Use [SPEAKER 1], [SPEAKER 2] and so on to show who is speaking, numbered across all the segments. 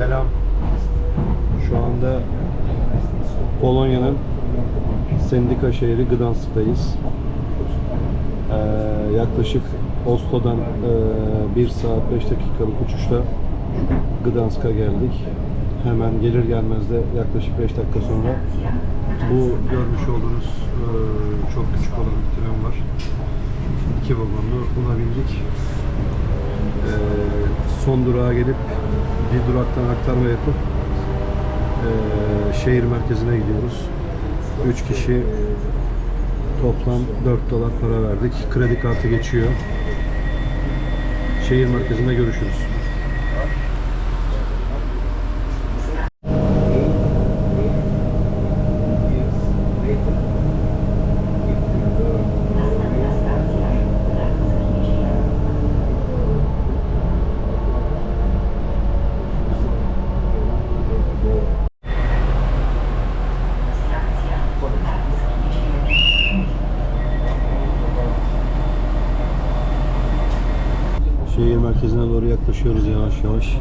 [SPEAKER 1] Selam. Şu anda Polonya'nın Sendika şehri Gdansk'tayız. Ee, yaklaşık Oslo'dan e, 1 saat 5 dakikalık uçuşta Gdansk'a geldik. Hemen gelir gelmez de yaklaşık 5 dakika sonra bu görmüş olduğunuz e, çok küçük olan bir tren var. İki vagonlu buna bindik. Ee, son durağa gelip bir duraktan aktarma yapıp ee, şehir merkezine gidiyoruz. 3 kişi toplam 4 dolar para verdik. Kredi kartı geçiyor. Şehir merkezinde görüşürüz. Şehir merkezine doğru yaklaşıyoruz yavaş yavaş.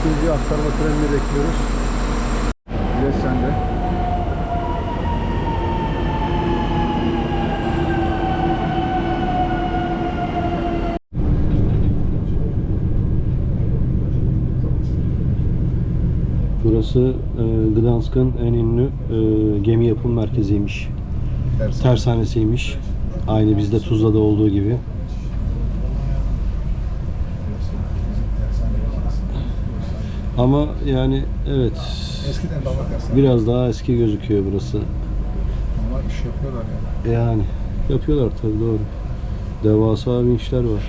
[SPEAKER 1] İkinci aktarma trenini bekliyoruz.
[SPEAKER 2] Bilet sende.
[SPEAKER 1] Burası e, Gdansk'ın en ünlü e, gemi yapım merkeziymiş.
[SPEAKER 2] Ters.
[SPEAKER 1] Tersanesiymiş. Aynı bizde Tuzla'da olduğu gibi. Ama yani evet
[SPEAKER 2] Eskiden baba tersi.
[SPEAKER 1] biraz daha eski gözüküyor burası.
[SPEAKER 2] Ama iş yapıyorlar yani.
[SPEAKER 1] Yani yapıyorlar tabii doğru. Devasa vinçler var.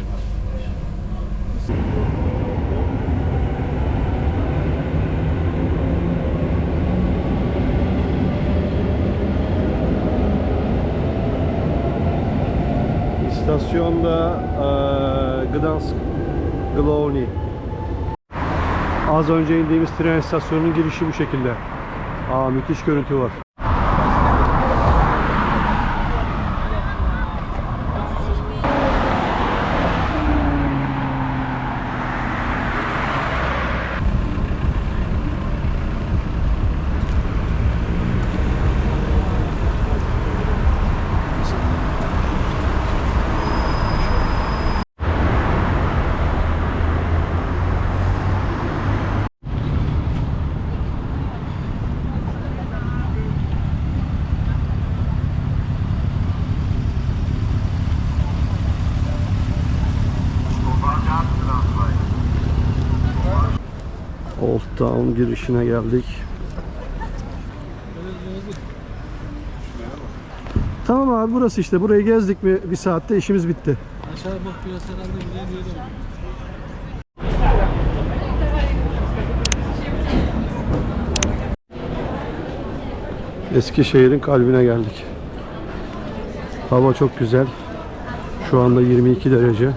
[SPEAKER 1] İstasyonda eee Gdansk Glowny. Az önce indiğimiz tren istasyonunun girişi bu şekilde. Aa müthiş görüntü var. Old Town girişine geldik. Tamam abi burası işte. Burayı gezdik mi bir saatte işimiz bitti.
[SPEAKER 3] Aşağı bakıyor herhalde güzel diyelim.
[SPEAKER 1] Eskişehir'in kalbine geldik. Hava çok güzel. Şu anda 22 derece.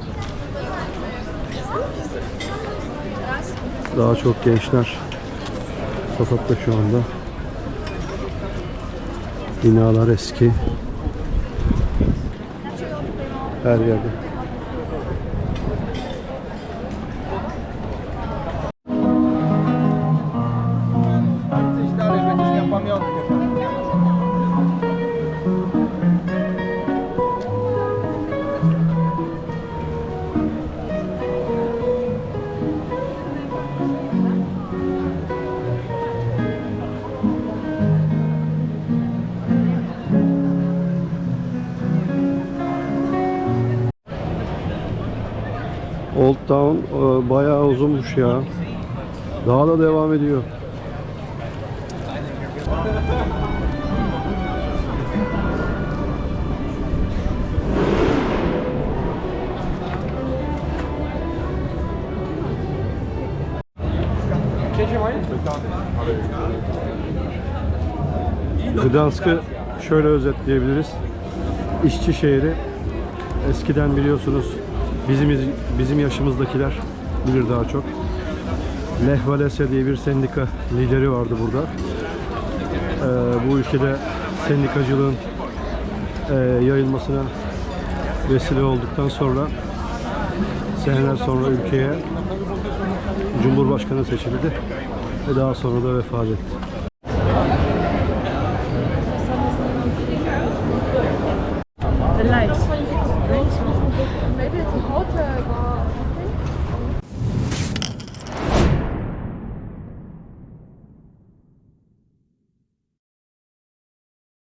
[SPEAKER 1] Daha çok gençler sokakta şu anda. Binalar eski. Her yerde. Old Town e, bayağı uzunmuş ya. Daha da devam ediyor. Gdansk'ı şöyle özetleyebiliriz. İşçi şehri. Eskiden biliyorsunuz bizim bizim yaşımızdakiler bilir daha çok. Walesa diye bir sendika lideri vardı burada. Ee, bu ülkede sendikacılığın e, yayılmasına vesile olduktan sonra seneler sonra ülkeye Cumhurbaşkanı seçildi ve daha sonra da vefat etti.